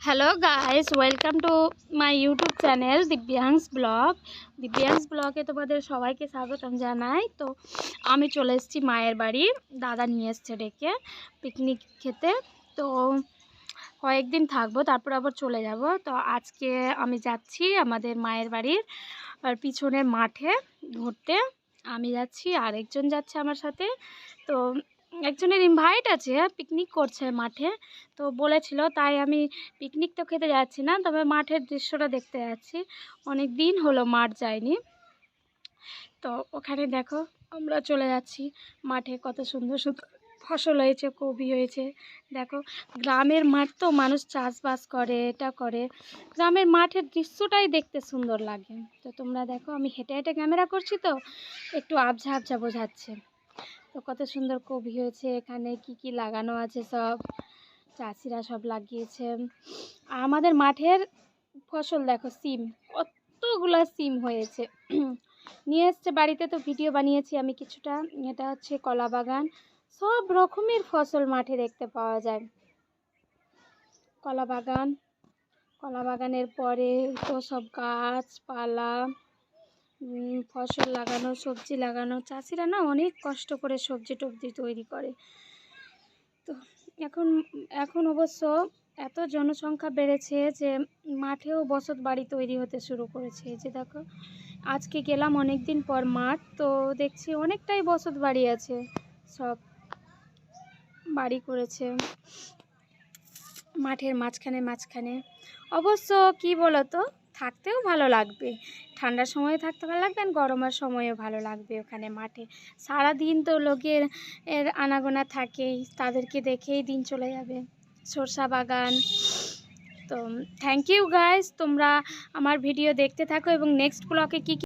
Hello guys welcome to my YouTube channel Dibyang's blog Dibyang's ব্লগে তোমাদের সবাইকে স্বাগতম জানাই। তো আমি চলে এসেছি মায়ের বাড়ি। দাদা নিয়ে এসছে ডেকে পিকনিক খেতে। তো কয়েকদিন থাকব, তারপর আবার চলে যাব। তো আজকে আমি যাচ্ছি আমাদের মায়ের বাড়ির আর পিছনের মাঠে ঘুরতে। আমি যাচ্ছি, আরেকজন যাচ্ছে আমার সাথে। তো একজনের ইনভাইট আছে পিকনিক করছে মাঠে। তো বলেছিল, তাই আমি পিকনিক তো খেতে যাচ্ছি না, তবে মাঠের দৃশ্যটা দেখতে যাচ্ছি। অনেক দিন হলো মাঠ যায়নি। তো ওখানে দেখো, আমরা চলে যাচ্ছি মাঠে, কত সুন্দর সুন্দর ফসল হয়েছে কবি হয়েছে। দেখো, গ্রামের মাঠ তো মানুষ চাষবাস করে, এটা করে। গ্রামের মাঠের দৃশ্যটাই দেখতে সুন্দর লাগে। তো তোমরা দেখো, আমি হেঁটে হেঁটে ক্যামেরা করছি তো, একটু আবঝা আবঝা বোঝাচ্ছে। তো কত সুন্দর কবি হয়েছে এখানে, কি কি লাগানো আছে সব? চাষিরা সব লাগিয়েছে। আমাদের মাঠের ফসল দেখো, সিম, কতগুলা সিম হয়েছে। নিয়ে এসছে বাড়িতে তো ভিডিও বানিয়েছি আমি কিছুটা। এটা হচ্ছে কলা বাগান। সব রকমের ফসল মাঠে দেখতে পাওয়া যায়। কলা বাগান, কলা বাগানের পরে তো সব গাছপালা ফসল লাগানো, সবজি লাগানো, চাষিরা না অনেক কষ্ট করে সবজি টবজি তৈরি করে। তো এখন এখন অবশ্য এত জনসংখ্যা বেড়েছে যে মাঠেও বসত বাড়ি তৈরি হতে শুরু করেছে। যে দেখো, আজকে গেলাম অনেক দিন পর মাঠ, তো দেখছি অনেকটাই বসত বাড়ি আছে। সব বাড়ি করেছে। মাঠের মাঝখানে মাঝখানে। অবশ্য কি বলতো, থাকতেও ভালো লাগবে। ঠান্ডার সময়ে থাকতে ভালো লাগবে আর গরমের সময়ও ভালো লাগবে ওখানে মাঠে। সারা দিন তো লোকের, এর আনাগোনা থাকেই, তাদেরকে দেখেই দিন চলে যাবে। সরষা বাগান। তো থ্যাংক ইউ গাইস তোমরা আমার ভিডিও দেখতে থাকো এবং নেক্সট ব্লকে কী